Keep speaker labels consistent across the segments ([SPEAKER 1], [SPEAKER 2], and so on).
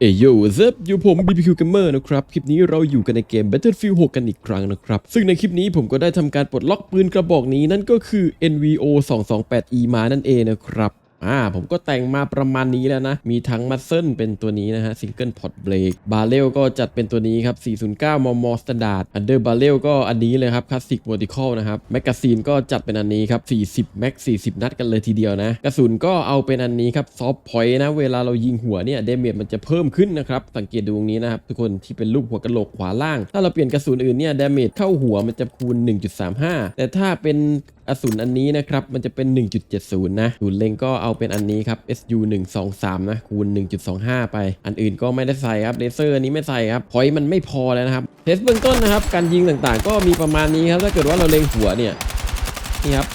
[SPEAKER 1] เอยโย่เซฟอยู่ผม BBQ Gamer นะครับ คลิปนี้เราอยู่กันในเกม Battlefield 6 กันอีกครั้งนะครับ ซึ่งในคลิปนี้ผมก็ได้ทำการปลดล็อกปืนกระบอกนี้นั่นก็คือ NVO 228E มานั่นเองนะครับ อ่าผมก็แต่งมาประมาณนี้แล้วนะ มีทั้งมั z เซิลเป็นตัวนี้นะฮะซิงเกิลพอ t เบรกบาเรลก็จัดเป็นตัวนี้ครับ 409 มมสแตนดาร์ดอันเดอร์บาเรลก็อันนี้เลยครับคลาสสิก v e r t i c a l นะครับแมกกาซีนก็จัดเป็นอันนี้ครับ 40 แม็ก 40 นัดกันเลยทีเดียวนะ กระสุนก็เอาเป็นอันนี้ครับซอฟพอยต์นะ เวลาเรายิงหัวเนี่ยเดเมจมันจะเพิ่มขึ้นนะครับ สังเกตดูตรงนี้นะครับ ทุกคนที่เป็นรูปหัวกะโหลกขวาล่าง ถ้าเราเปลี่ยนกระสุนอื่นเนี่ยเดเมจเข้าหัวมันจะคูณ 1.35 แต่ถ้าเป็น อสูนอันนี้นะครับ มันจะเป็น 1.70 นะศูนย์เล็งก็เอาเป็นอันนี้ครับ SU 123นะคูณ 1.25 ไป อันอื่นก็ไม่ได้ใส่ครับเลเซอร์อันนี้ไม่ใส่ครับพอยต์มันไม่พอแล้วนะครับเทสเบื้องต้นนะครับ การยิงต่างๆ ก็มีประมาณนี้ครับถ้าเกิดว่าเราเล็งหัวเนี่ยนี่ครับ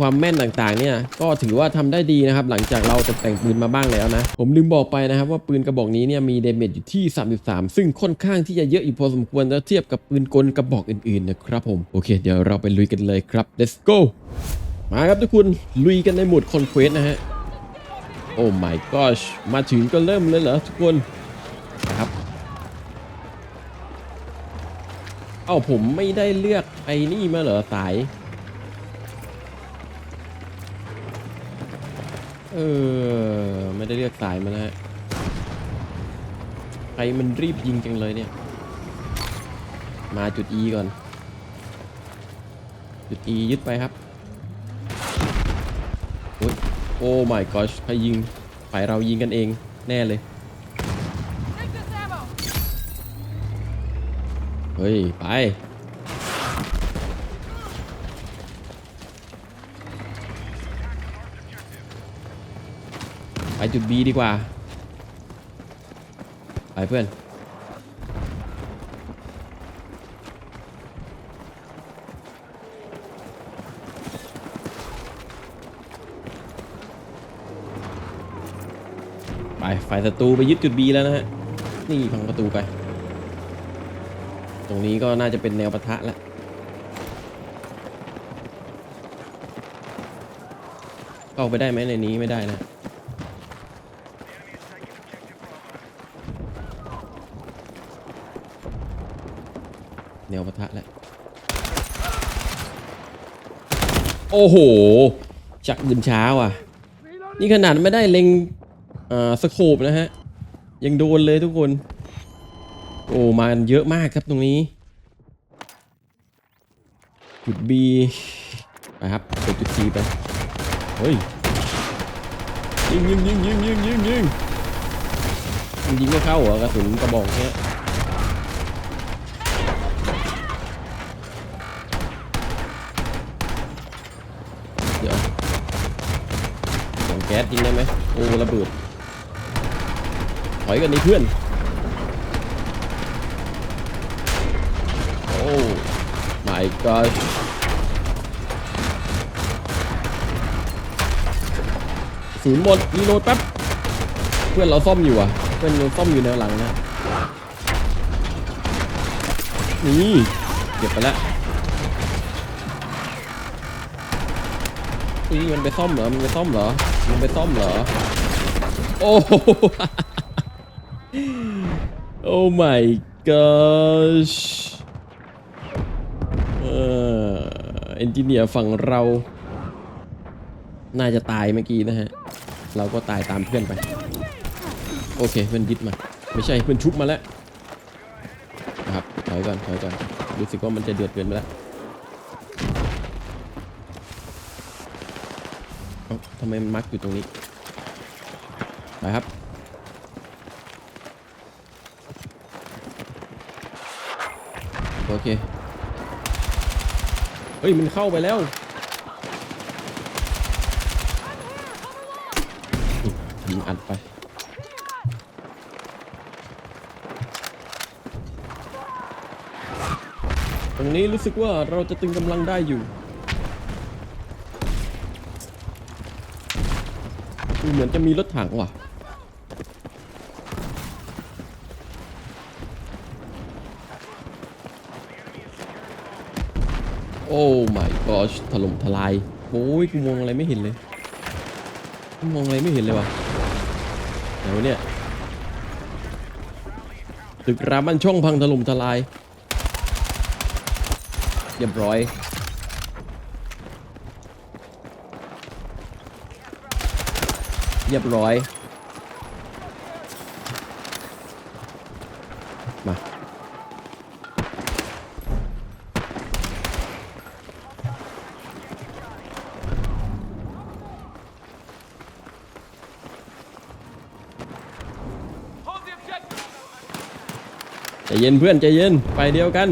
[SPEAKER 1] ความแม่นต่างๆเนี่ยก็ถือว่าทำได้ดีนะครับหลังจากเราแต่งปืนมาบ้างแล้วนะ ผมลืมบอกไปนะครับว่าปืนกระบอกนี้เนี่ยมีเดเมจอยู่ที่ 33 ซึ่งค่อนข้างที่จะเยอะอยู่พอสมควรถ้าเทียบกับปืนกลกระบอกอื่นๆนะครับผมโอเค เดี๋ยวเราไปลุยกันเลยครับ let's go มาครับทุกคนลุยกันในหมดคอนเควสนะฮะโอ้ my gosh มาถึงก็เริ่มเลยเหรอทุกคนนะครับเอ้าผมไม่ได้เลือกไอ้นี่มาเหรอสาย เออ ไม่ได้เลือกสายมานะฮะใครมันรีบยิงจังเลยเนี่ย มาจุด E ก่อน จุด E ยึดไปครับ โอ้ยโอ้ my gosh ใครยิงฝ่ายเรายิงกันเองแน่เลย เฮ้ย ไป จุด B ดีกว่า ไปเพื่อน ไปฝ่ายศัตรูไปยึดจุด B แล้วนะฮะ นี่พังประตูไป ตรงนี้ก็น่าจะเป็นแนวปะทะแล้วเข้าไปได้ไหมในนี้ไม่ได้นะ แนวปะทะแล้วโอ้โห จักปืนช้าว่ะ นี่ขนาดไม่ได้เล็งอ่าสโคปนะฮะ ยังโดนเลยทุกคน โอ้มันเยอะมากครับตรงนี้ จุด B ไปครับกดจุด C ไป เฮ้ย ยิงยิงยิงยิงยิงยิงยิงยิงไม่เข้าเหรอกระสุนกระบอกเนี้ย สยิงได้ไหมโอ้ระเบิดถอยกันนี่เพื่อน โอ้ my god ศูนย์หมดรีโหลดแป๊บ เพื่อนเราซ่อมอยู่อะ เพื่อนเราซ่อมอยู่แนวหลังนะ นี่เก็บไปแล้วนี่มันไปซ่อมเหรอ มันไปซ่อมเหรอ มันไปซ่อมเหรอ โอ้โหโอ้ my gosh เออเอนจิเนียร์ฝั่งเรา น่าจะตายเมื่อกี้นะฮะ เราก็ตายตามเพื่อนไป โอเคเพื่อนยึดมา ไม่ใช่เพื่อนชุบมาแล้วนะครับถอยก่อนถอยก่อนรู้สึกว่ามันจะเดือดเกินไปแล้วเอ้าทำไมมันมักอยู่ตรงนี้ ไปครับ โอเค เฮ้ย มันเข้าไปแล้วยิงอัดไปตรงนี้รู้สึกว่าเราจะตึงกำลังได้อยู่ เหมือนจะมีรถถังว่ะ โอ้ my gosh ถล่มทลาย โอ้ยกูมองอะไรไม่เห็นเลยกูมองอะไรไม่เห็นเลยว่ะไหนวเนี่ยตึกรามันช่องพังถล่มทลาย เรียบร้อย เรียบร้อย มาใจเย็นเพื่อนใจเย็นไปเดียวกัน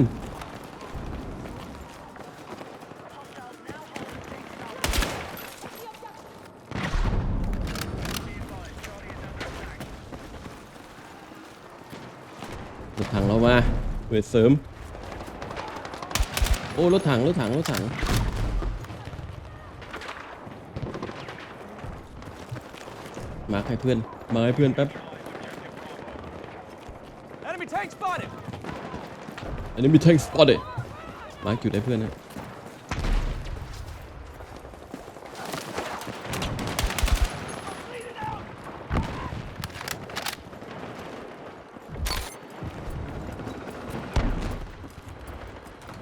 [SPEAKER 1] รถถังเรามาเวทเสริม โอ้รถถังรถถังรถถังมาร์คให้เพื่อน มาให้เพื่อนแป๊บ
[SPEAKER 2] Enemy tank spotted.
[SPEAKER 1] อันนี้มีแท็กสปอตเลยมาร์คจุดให้เพื่อนนะ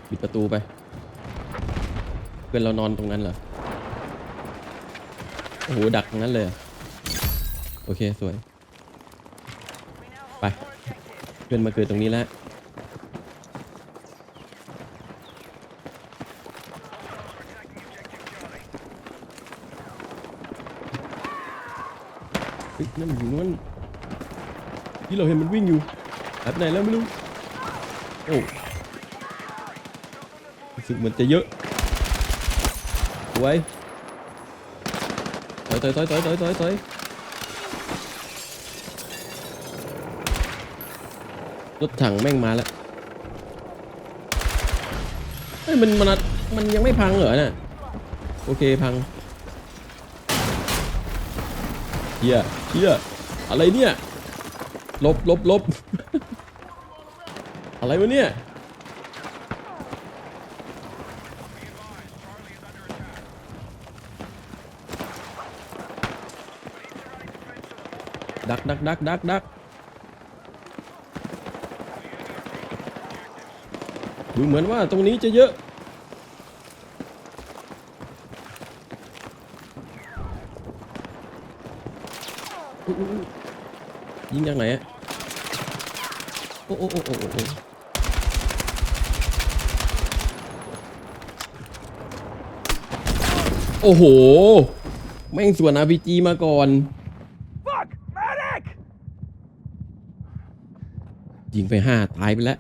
[SPEAKER 1] ปิดประตูไป เพื่ อนเรานอนตรงนั้นเหรอ โอ้โห ดักตรงนั้นเลย โอเค สวย ไป เพื่อนมาเกิดตรงนี้แล้วเฮ้ยนั่นมันอยู่นู้นที่เราเห็นมันวิ่งอยู่หายไปไหนแล้วไม่รู้ โอ้รู้สึกเหมือนจะเยอะ สวยถอยถอยถอยถอยถอยถอยถอยรถถังแม่งมาแล้วเฮ้ยมันมันมันยังไม่พังเหรอน่ะโอเคพังเฮียเฮียอะไรเนี่ยลบลบลบอะไรวะเนี่ย ดักดักดักดักดักดูเหมือนว่าตรงนี้จะเยอะ ยิงจากไหนอะโอ้โอ้โอ้โอ้โอ้โอ้โอ้โหแม่งส่วน RPG มาก่อน
[SPEAKER 2] Fuck! Medic!
[SPEAKER 1] ยิงไปห้าตายไปแล้ว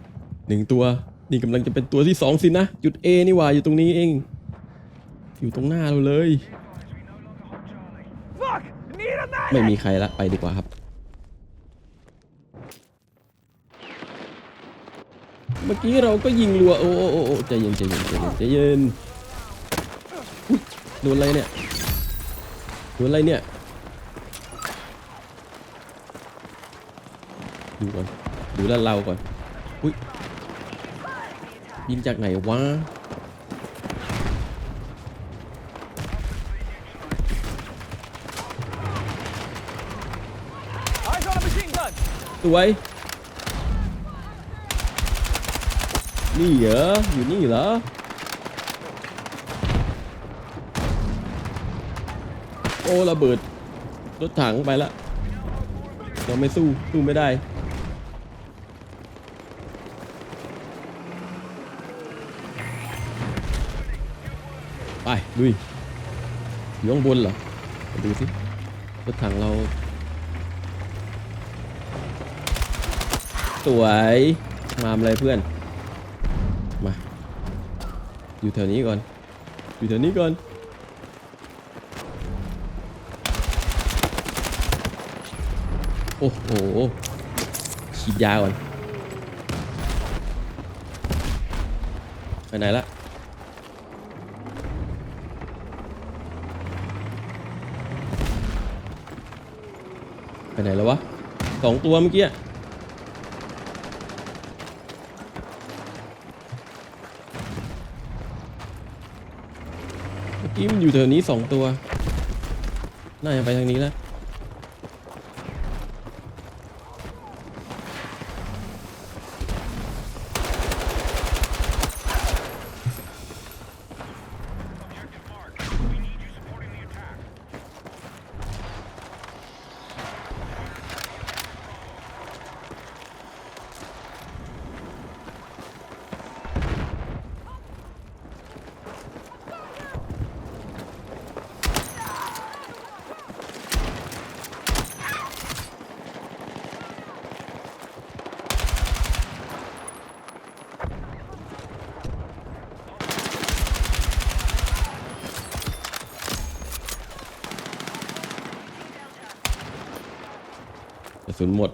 [SPEAKER 1] หนึ่งตัว นี่กำลังจะเป็นตัวที่สองสินะ จุด A นี่ว่าอยู่ตรงนี้เอง อยู่ตรงหน้าเราเลย ไม่มีใครละไปดีกว่าครับเมื่อกี้เราก็ยิงรัวโอ้โอ้โอ้ใจเย็นใจเย็นใจเย็นใจเย็นโดนอะไรเนี่ยโดนอะไรเนี่ยดูก่อน ดูแลเราก่อนอุ้ยยิงจากไหนวะสวยนี่เหรออยู่นี่เหรอโอ้ระเบิดรถถังไปละเราไม่สู้สู้ไม่ได้ ไปลุยอยู่ข้างบนเหรอดูสิรถถังเรา สวยมาอะไรเพื่อน มา อยู่แถวนี้ก่อน อยู่แถวนี้ก่อนโอ้โหฉีดยาก่อน ไปไหนละ ไปไหนแล้ววะสองตัวเมื่อกี้เมื่อกี้มันอยู่แถวนี้สองตัว น่าจะไปทางนี้แล้ว กระสุนหมด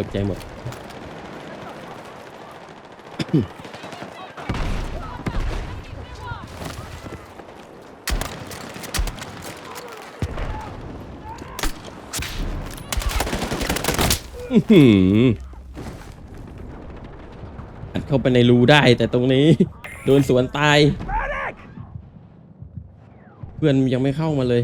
[SPEAKER 1] ตกใจหมด อื้อหืออัดเข้าไปในรูได้แต่ตรงนี้ โดนสวนตาย เพื่อนยังไม่เข้ามาเลย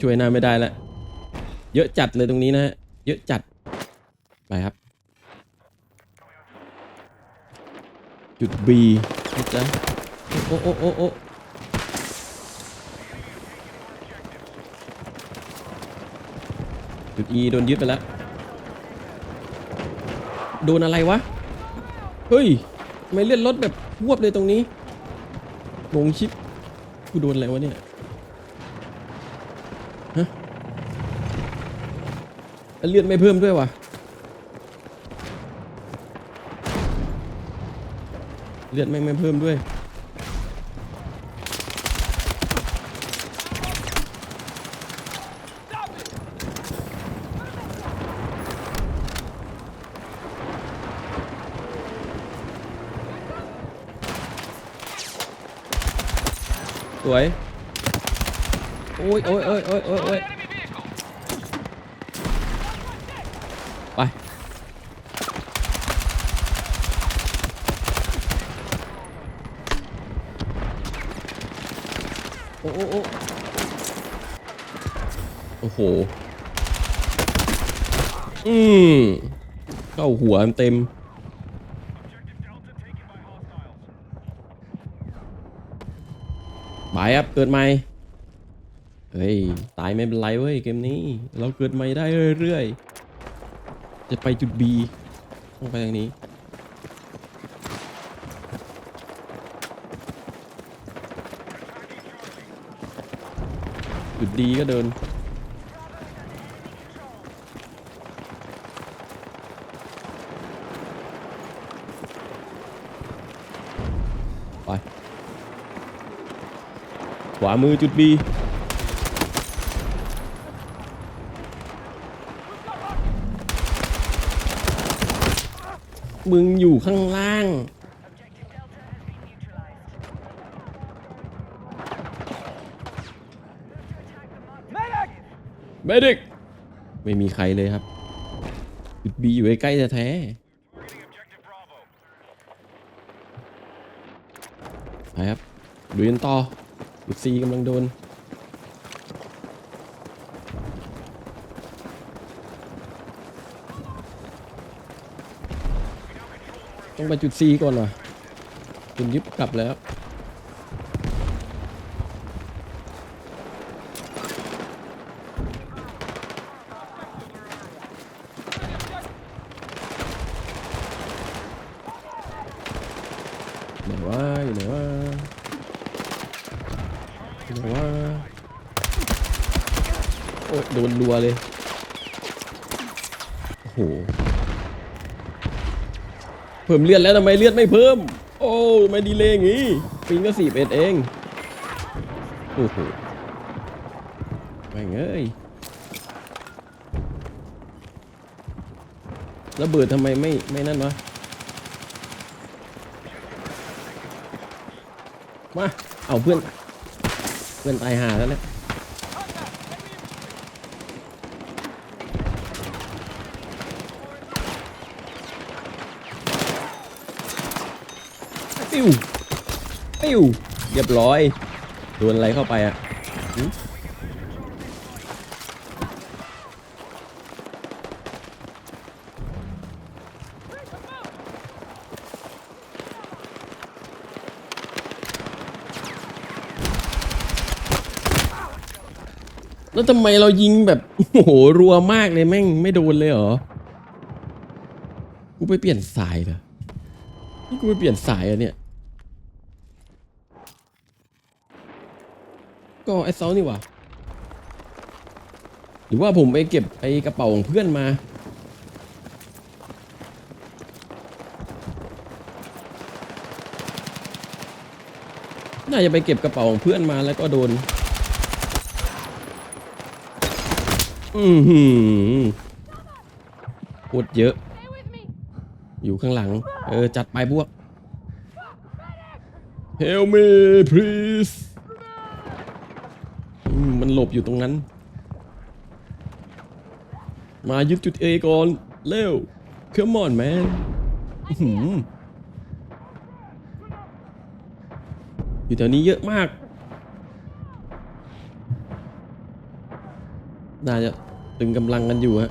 [SPEAKER 1] ช่วยหน้าไม่ได้แล้วเยอะจัดเลยตรงนี้นะฮะเยอะจัดไปครับ จุด B นะจ๊ะโอ้โอ้โอ้โอ้จุด E โดนยึดไปแล้วโดนอะไรวะ เฮ้ยทำไม่เลื่อนรถแบบวบเลยตรงนี้งงชิปกูโดนอะไรวะเนี่ย ฮะแล้ว เลือดไม่เพิ่มด้วยวะเลือดไม่ไม่เพิ่มด้วย สวย โอ้ยโอ้ยโอ้ยโอ้ยโอ้ยโอ้ย
[SPEAKER 2] Enemy vehicle!
[SPEAKER 1] ไป โอ้โอ้โอ้โอ้โห อืมเข้าหัวเต็ม ไปครับ เกิดใหม่ เฮ้ย ตายไม่เป็นไรเว้ยเกมนี้ เราเกิดใหม่ได้เรื่อยๆ จะไปจุด B ต้องไปทางนี้ ดีก็เดิน ไป ขวามือจุด B มึงอยู่ข้างล่าง เมดิกไม่มีใครเลยครับจุด B อยู่ใกล้ๆแท้ไปครับดูกันต่อจุด C กำลังโดนต้องไปจุด C ก่อนว่ะจุดยึดกลับแล้ว ไหนวะอยู่ไหนวะอยู่ไหนวะโอ้ยโดนรัวเลย โอ้โห เพิ่มเลือดแล้วทำไมเลือดไม่เพิ่ม โอ้ทำไมดีเลยอย่างงี้ปิงก็สี่เอ็ดเอง โอ้โหแม่งเอ้ยระเบิดทำไมไม่ไม่นั่นวะ มา เอาเพื่อน เพื่อนตายหาแล้วเนี่ยปิ้วปิ้วเรียบร้อยโดนอะไรเข้าไปอะหึ แล้วทำไมเรายิงแบบโอ้โหรัวมากเลยแม่งไม่โดนเลยเหรอ กูไปเปลี่ยนสายเหรอนี่กูไปเปลี่ยนสายอะเนี่ย ก็ไอ้เซานี่ว่าหรือว่าผมไปเก็บไอ้กระเป๋าของเพื่อนมาน่าจะไปเก็บกระเป๋าของเพื่อนมาแล้วก็โดน อือหือโคตรเยอะ อยู่ข้างหลัง เออ จัดไปพวก Help me please มันหลบอยู่ตรงนั้น มายึดจุด A ก่อน เร็ว Come on man อื้อหืออยู่แถวนี้เยอะมาก น่าจะ ตึงกำลังกันอยู่ฮะ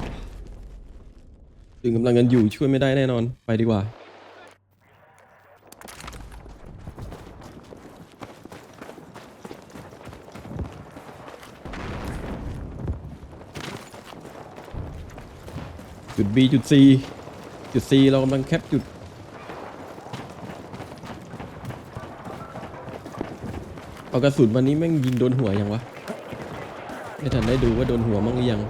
[SPEAKER 1] ตึงกำลังกันอยู่ช่วยไม่ได้แน่นอนไปดีกว่า จุด B จุด C จุด C เรากำลังแคปจุดเอากระสุนวันนี้แม่งยิงโดนหัวยังวะ ไม่ทันได้ดูว่าโดนหัวมั่งหรือยัง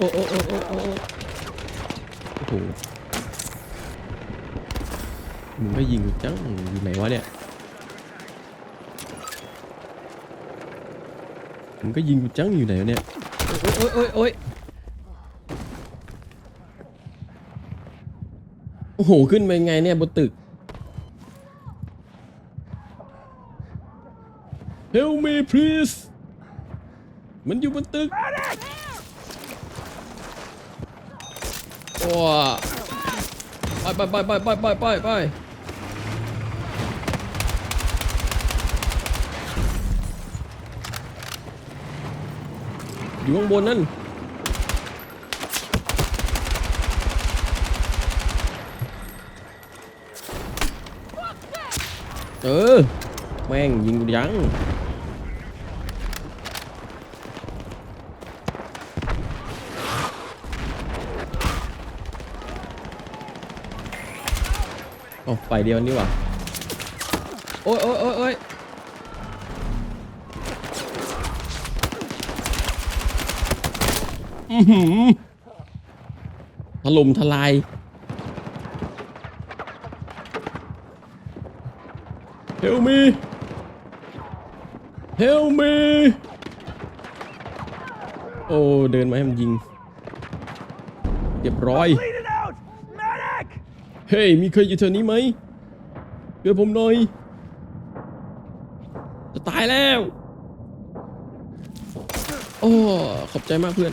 [SPEAKER 1] อ้โอ้โอ้โอ้โอ้โอ้โอ้โหมึงก็ยิงกูจังอยู่ไหนวะเนี่ยมึงก็ยิงกูจังอยู่ไหนวะเนี่ยโอ้ยโอ้ยโอ้ยโอ้โหขึ้นไปไงเนี่ยบนตึก Help me please มันอยู่บนตึก โอ้ไปไปไปไปไปไปไปไปอยู่ข้างบนนั่นเออแม่งยิงยัง อ้ฝ่ายเดียวนี่หว่าโอ้ยโอ้ยโอ้ยโอ้ยอือหือถล่มทลาย Help me Help me โอ้ เดินมาให้มันยิง เรียบร้อย เฮ้ย มีใครอยู่แถวนี้ไหมช่วยผมหน่อย จะตายแล้ว โอ้ ขอบใจมากเพื่อน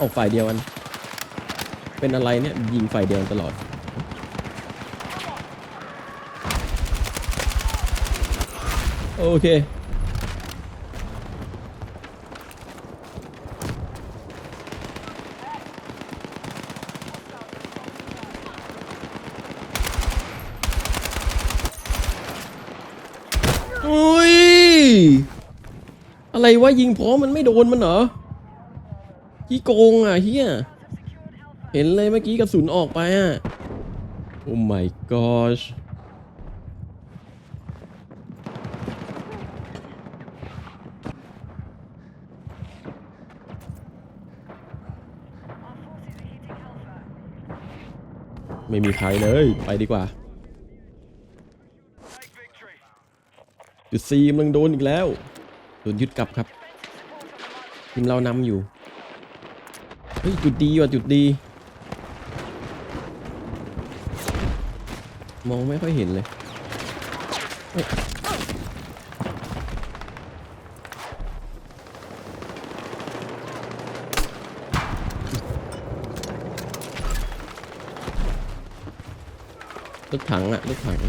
[SPEAKER 1] ออกฝ่ายเดียวกัน เป็นอะไรเนี่ย ยิงฝ่ายเดียวตลอด โอเค อุ้ย อะไรวะยิงพร้อมมันไม่โดนมันเหรอขี้โกงอะเฮียเห็นเลยเมื่อกี้กระสุนออกไปอะ โอ้ my gosh ไม่มีใครเลย ไปดีกว่าจุดซีกำลังโดนอีกแล้ว โดนยึดกลับครับทีมเรานำอยู่ เฮ้ย จุดดีว่ะจุดดี มองไม่ค่อยเห็นเลยเรถถังอะรถถัง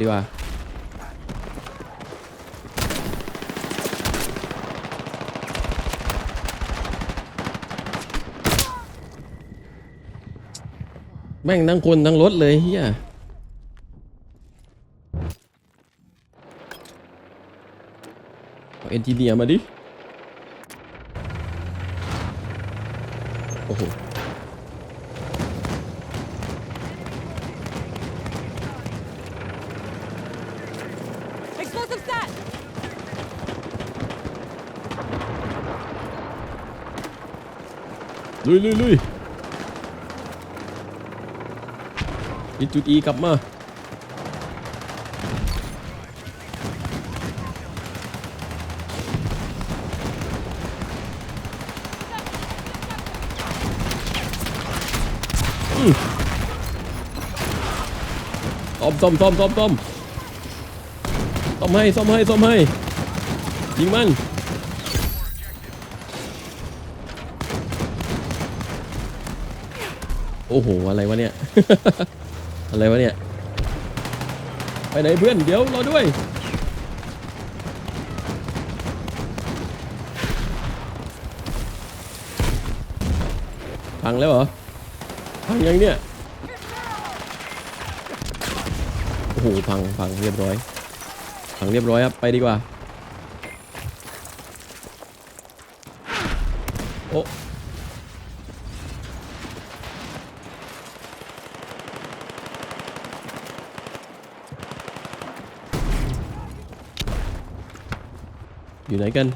[SPEAKER 1] ดีกว่าแม่งทั้งคนทั้งรถเลยเฮียเอนจิเนียร์มาดิ โอ้โห ลุยลุยลุยอีจุดอีกลับมาอืมซ่อมซ่อมซ่อมซ่อมซ่อมให้ซ่อมให้ซ่อมให้ยิงมัน โอ้โห อะไรวะเนี่ย อะไรวะเนี่ย ไปไหนเพื่อน เดี๋ยวรอด้วย พังแล้วเหรอ พังยังเนี่ย โอ้โห พัง พังเรียบร้อย พังเรียบร้อยครับ ไปดีกว่า โอ้ อยู่ไหนกัน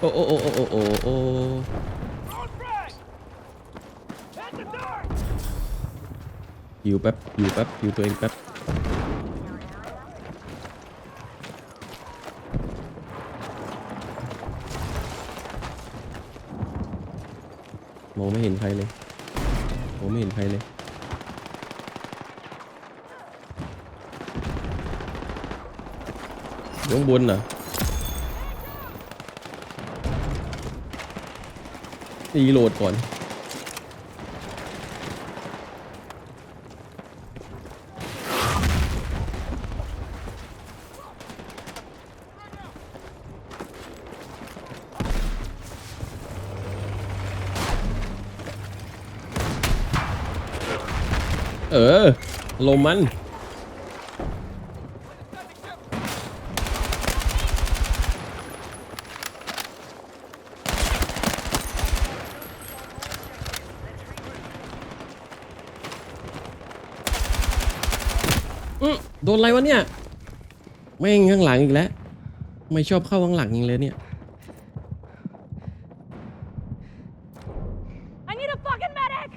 [SPEAKER 1] โอ้โอ้โอ้โอ้โอ้โอ้หิวแป๊บหิวแป๊บหิวตัวเองแป๊บมองไม่เห็นใครเลยมองไม่เห็นใครเลย อยู่ ข้างบนน่ะรีโหลดก่อน เออ ลมมัน อื้อ โดนอะไรวะเนี่ยแม่งข้างหลังอีกแล้วไม่ชอบเข้าข้างหลังยิงเลยเนี่ย
[SPEAKER 3] I need a fucking medic!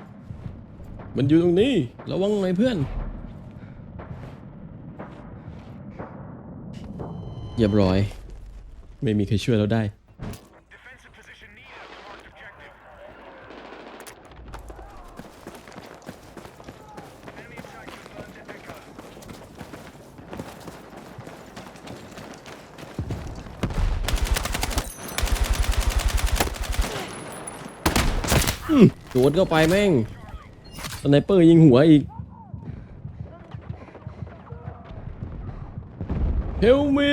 [SPEAKER 1] มันอยู่ตรงนี้ระวังหน่อยเพื่อนเรียบร้อย ไม่มีใครช่วยเราได้ โดดเข้าไปแม่งสไนเปอร์ยิงหัวอีก Help me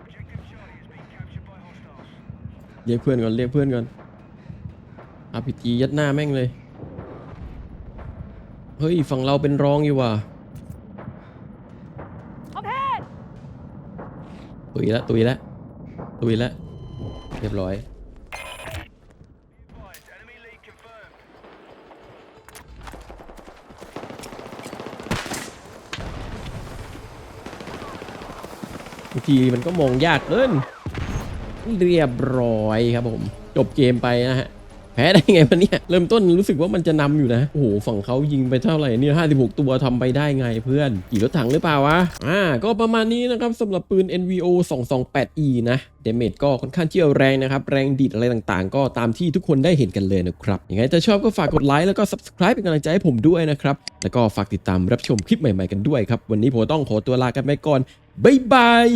[SPEAKER 2] Objective Charlie is being captured by hostiles.
[SPEAKER 1] เรียกเพื่อนก่อนเรียกเพื่อนก่อนอาพีจียัดหน้าแม่งเลย เฮ้ย ฝั่งเราเป็นรองอยู่ว่ะ ตุยละตุยละตุยละเรียบร้อยบางทีมันก็มองยากเกินเรียบร้อยครับผม จบเกมไปนะฮะ แพ้ได้ไงวะเนี่ย เริ่มต้นรู้สึกว่ามันจะนำอยู่นะ โอ้โห ฝั่งเขายิงไปเท่าไหร่เนี่ย56ตัวทำไปได้ไงเพื่อน กี่รถถังหรือเปล่าวะ อ่า ก็ประมาณนี้นะครับสำหรับปืน NVO 228E นะ เดเมจก็ค่อนข้างเชี่ยวแรงนะครับ แรงดีดอะไรต่างๆ ก็ตามที่ทุกคนได้เห็นกันเลยนะครับ ยังไงถ้าชอบก็ฝากกดไลค์แล้วก็ subscribe เป็นกำลังใจให้ผมด้วยนะครับ แล้วก็ฝากติดตามรับชมคลิปใหม่ๆกันด้วยครับ วันนี้ผมต้องขอตัวลากันไปก่อนบ๊ายบาย